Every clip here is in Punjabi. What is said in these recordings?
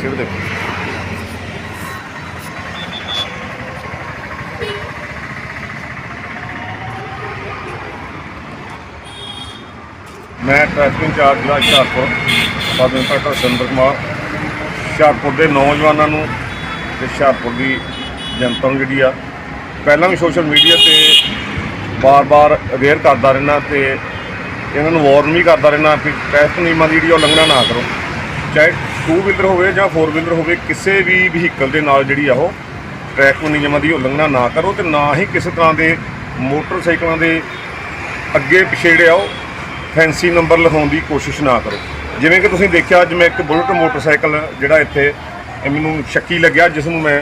ਦੇਖੋ ਮੈਂ ਟ੍ਰੈਫਿਕ ਇੰਚਾਰਜ ਜ਼ਿਲ੍ਹਾ ਹੁਸ਼ਿਆਰਪੁਰ ਸਬ ਇੰਸਪੈਕਟਰ ਸਿੰਦਰ ਕੁਮਾਰ। ਹੁਸ਼ਿਆਰਪੁਰ ਦੇ ਨੌਜਵਾਨਾਂ ਨੂੰ ਤੇ ਹੁਸ਼ਿਆਰਪੁਰ ਦੀ ਜਨਤਾ ਨੂੰ ਜਿਹੜੀ ਆ, ਪਹਿਲਾਂ ਵੀ ਸੋਸ਼ਲ ਮੀਡੀਆ ਤੇ ਬਾਰ-ਬਾਰ ਅਵੇਅਰ ਕਰਦਾ ਰਹਿਣਾ ਤੇ ਇਹਨਾਂ ਨੂੰ ਵਾਰਨ ਵੀ ਕਰਦਾ ਰਹਿਣਾ ਕਿ ਟ੍ਰੈਫਿਕ ਨਿਯਮਾਂ ਦੀ ਜਿਹੜੀ ਉਹ ਉਲੰਘਣਾ ਨਾ ਕਰੋ। ਚਾਹੇ ਟੂ ਵੀਲਰ ਹੋਵੇ ਜਾਂ ਫੋਰ ਵੀਲਰ ਹੋਵੇ, ਕਿਸੇ ਵੀ ਵਹੀਕਲ ਦੇ ਨਾਲ ਜਿਹੜੀ ਆ ਉਹ ਟ੍ਰੈਫਿਕ ਨਿਯਮਾਂ ਦੀ ਉਲੰਘਣਾ ਨਾ ਕਰੋ ਤੇ ਨਾ ਹੀ ਕਿਸੇ ਤਰ੍ਹਾਂ ਦੇ ਮੋਟਰਸਾਈਕਲਾਂ ਦੇ ਅੱਗੇ ਪਿਛੇ ਜਿਹੜੇ ਆ ਉਹ ਫੈਂਸੀ ਨੰਬਰ ਲਿਖਾਉਣ ਦੀ ਕੋਸ਼ਿਸ਼ ਨਾ ਕਰੋ। ਜਿਵੇਂ ਕਿ ਤੁਸੀਂ ਦੇਖਿਆ, ਅੱਜ ਮੈਂ ਇੱਕ ਬੁਲਟ ਮੋਟਰਸਾਈਕਲ ਜਿਹੜਾ ਇੱਥੇ ਮੈਨੂੰ ਸ਼ੱਕੀ ਲੱਗਿਆ, ਜਿਸ ਨੂੰ ਮੈਂ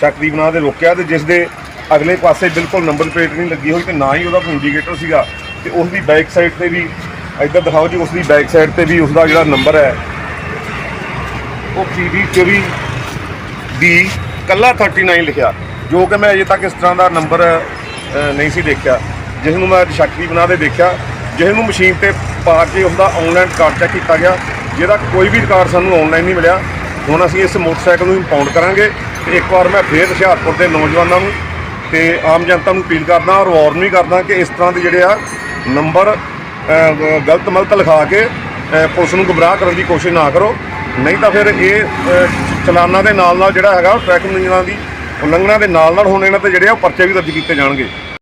ਸ਼ੱਕ ਦੀ ਬਣਾ ਦੇ ਰੋਕਿਆ ਤੇ ਜਿਸ ਦੇ ਅਗਲੇ ਪਾਸੇ ਬਿਲਕੁਲ ਨੰਬਰ ਪਲੇਟ ਨਹੀਂ ਲੱਗੀ ਹੋਈ ਤੇ ਨਾ ਹੀ ਉਹਦਾ ਇੰਡੀਕੇਟਰ ਸੀਗਾ ਤੇ ਉਸ ਦੀ ਬੈਕ ਸਾਈਡ ਤੇ ਵੀ, ਇੱਧਰ ਦਿਖਾਓ ਜੀ, ਉਸ ਦੀ ਬੈਕ ਸਾਈਡ ਤੇ ਵੀ ਉਸ ਦਾ ਜਿਹੜਾ ਨੰਬਰ ਹੈ ਉਹ PB 24 ਦੀ ਕੱਲਾ 39 ਲਿਖਿਆ, ਜੋ ਕਿ ਮੈਂ ਅਜੇ ਤੱਕ ਇਸ ਤਰ੍ਹਾਂ ਦਾ ਨੰਬਰ ਨਹੀਂ ਸੀ ਦੇਖਿਆ। ਜਿਸ ਨੂੰ ਮੈਂ ਸ਼ੱਕੀ ਬਣਾ ਦੇ ਦੇਖਿਆ। ਜਿਸ ਨੂੰ ਮਸ਼ੀਨ ਤੇ ਪਾ ਕੇ ਉਹਦਾ ਆਨਲਾਈਨ ਰਿਕਾਰਡ ਚੈੱਕ ਕੀਤਾ ਗਿਆ, ਜਿਹਦਾ ਕੋਈ ਵੀ ਰਿਕਾਰਡ ਸਾਨੂੰ ਆਨਲਾਈਨ ਨਹੀਂ ਮਿਲਿਆ। ਹੁਣ ਅਸੀਂ ਇਸ ਮੋਟਰਸਾਈਕਲ ਨੂੰ ਇੰਪਾਊਂਡ ਕਰਾਂਗੇ ਤੇ ਇੱਕ ਵਾਰ ਮੈਂ ਫੇਰ ਹੁਸ਼ਿਆਰਪੁਰ ਦੇ ਨੌਜਵਾਨਾਂ ਨੂੰ ਤੇ ਆਮ ਜਨਤਾ ਨੂੰ ਅਪੀਲ ਕਰਦਾ ਔਰ ਵਾਰਨ ਵੀ ਕਰਦਾ ਕਿ ਇਸ ਤਰ੍ਹਾਂ ਦੇ ਜਿਹੜੇ ਆ ਨੰਬਰ ਗਲਤ ਮਲਤ ਲਿਖਾ ਕੇ ਪੁਲਿਸ ਨੂੰ ਗੁੰਮਰਾਹ ਕਰਨ ਦੀ ਕੋਸ਼ਿਸ਼ ਨਾ ਕਰੋ। ਨਹੀਂ ਤਾਂ ਫਿਰ ਇਹ ਅ, ਚਲਾਨਾਂ ਦੇ ਨਾਲ ਨਾਲ ਜਿਹੜਾ ਹੈਗਾ ਟ੍ਰੈਫਿਕ ਨਿਯਮਾਂ ਦੀ ਉਲੰਘਣਾ ਦੇ ਨਾਲ ਨਾਲ ਹੁਣ ਇਹਨਾਂ ਤੇ ਜਿਹੜੇ ਆ ਉਹ ਪਰਚੇ ਵੀ ਦਰਜ ਕੀਤੇ ਜਾਣਗੇ।